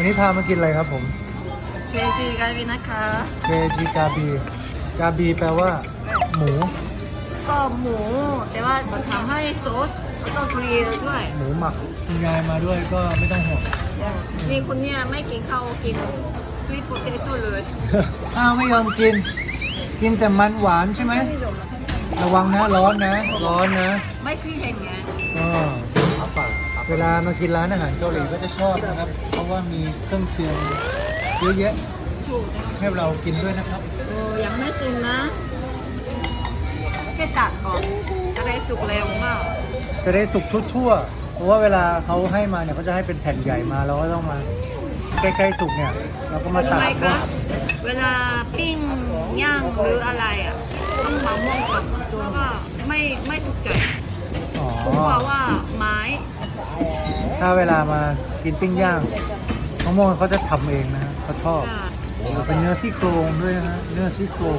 วันนี้พามากินอะไรครับผมเคจีกาบินะคะเคจิกาบีกาบีแปลว่าหมู ก็หมู แต่ว่าทำให้ซอสแล้วก็เกลียวด้วย หมูหมักคุณยายมาด้วยก็ไม่ต้องห่วงนี่คุณเนี่ยไม่กินข้าวกินสวีทโพเตโต้เลยอ้าวไม่ยอมกิน กินแต่มันหวานใช่ไหมระวังนะร้อนนะ ร้อนนะ ไม่คือเห็นไงก็ เวลามากินร้านอาหารเกาหลีก็จะชอบนะครับ เพราะว่ามีเครื่องเคียงเยอะแยะถูกให้เรากินด้วยนะครับ โอ้ยังไม่สุกนะแค่ตัดก่อนจะได้สุกเร็วมากจะได้สุกทั่วๆ เพราะว่าเวลาเขาให้มาเนี่ยเขาจะให้เป็นแผ่นใหญ่มาเราก็ต้องมาใกล้ๆสุกเนี่ย เราก็มารู้ตัดไหมคะเวลาปิ้งย่างหรืออะไรอะต้องมะม่วงกับแล้วก็ไม่ไม่ถูกใจอ๋อเพราะว่าไม้ ถ้าเวลามากินปิ้งย่างมะม่วงเขาจะทำเองนะฮะเขาชอบค่ะเป็นเนื้อซี่โครงด้วยนะฮะเนื้อซี่โครง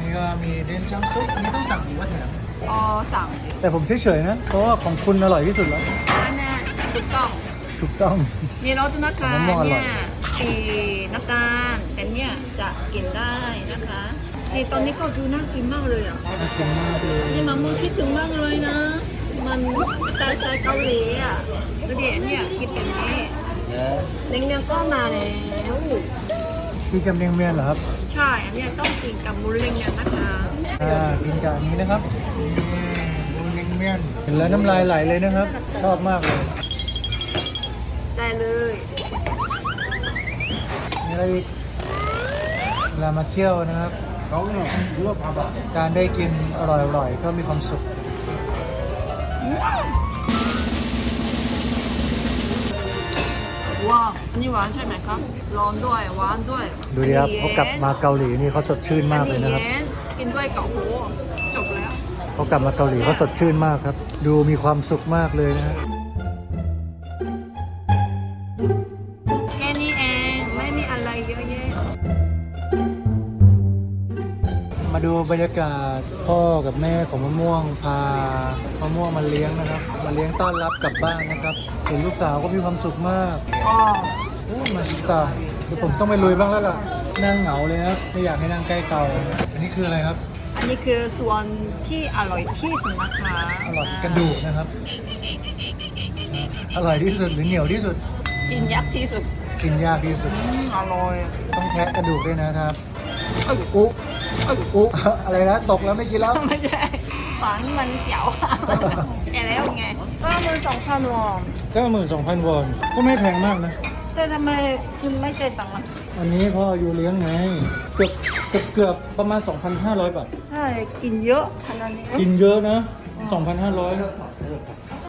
นี่ก็มีเดนจังซุปอันนี้ต้องสั่งหรือว่าแถมอ๋อสั่งแต่ผมเฉยๆนะเพราะว่าของคุณอร่อยที่สุดแล้วอันนี้ถูกต้องถูกต้องมีรสนะคะมะม่วงอร่อยเนี่ยสีน้ำตาลแต่เนี่ยจะกินได้นะคะนี่ตอนนี้ก็ดูน่ากินมากเลยอะน่ากินมากเลยนี่มะม่วงคิดถึงมากเลยนะ มันสไตล์สไตล์เกาหลีอะดูดิเนี่ยคิดแบบนี้เล้งเมียงก็มาแล้วกินกับเมียงเมียนเหรอครับ ใช่ อันเนี้ยต้องกินกับมูลเล้งเนี่ยนะคะอ่ากินกับอันนี้นะครับนี่ดูเมียงเมียนเห็นแล้วน้ำลายไหลเลยนะครับ ชอบมากเลย ได้เลยมีอะไรอีกเวลามาเที่ยวนะครับ การได้กินอร่อยๆก็มีความสุข ว้าว นี่หวานใช่ไหมครับ ร้อนด้วย หวานด้วยดูดิครับอันนี้เขากลับมาเกาหลีนี่เขาสดชื่นมากเลยนะครับ อัย็กินด้วยเกาหูจบแล้ว เขากลับมาเกาหลีเขาสดชื่นมากครับ ดูมีความสุขมากเลยนะฮะ มาดูบรรยากาศพ่อกับแม่ของมะม่วงพามะม่วงมาเลี้ยงนะครับ มาเลี้ยงต้อนรับกลับบ้านนะครับเห็นลูกสาวก็มีความสุขมากอ๋อโอ้มาชิตาเดี๋ยวผมต้องไปลุยบ้างแล้วล่ะนั่งเหงาเลยครับไม่อยากให้นั่งใกล้เตาอันนี้คืออะไรครับ อันนี้คือส่วนที่อร่อยที่สุดนะคะอร่อยกระดูกนะครับ อร่อยที่สุดหรือเหนียวที่สุด กินยักษ์ที่สุด กินยากที่สุดอืมอร่อย ต้องแทะกระดูกด้วยนะครับอุ๊ อุ๊อะไรนะตกแล้วไม่กินแล้ว ไม่ใช่ฝันมันเฉียวแก่แล้วไงก็มันสองพันวอนเก้าหมื่นสองพันวอน ก็ไม่แพงมากนะ แต่ทำไมคุณไม่ใจตังค์อะอันนี้พ่ออยู่เลี้ยงไง เกือบเกือบเกือบประมาณ 2,500 บาท ใช่กินเยอะขนาดนี้กินเยอะนะ 2,500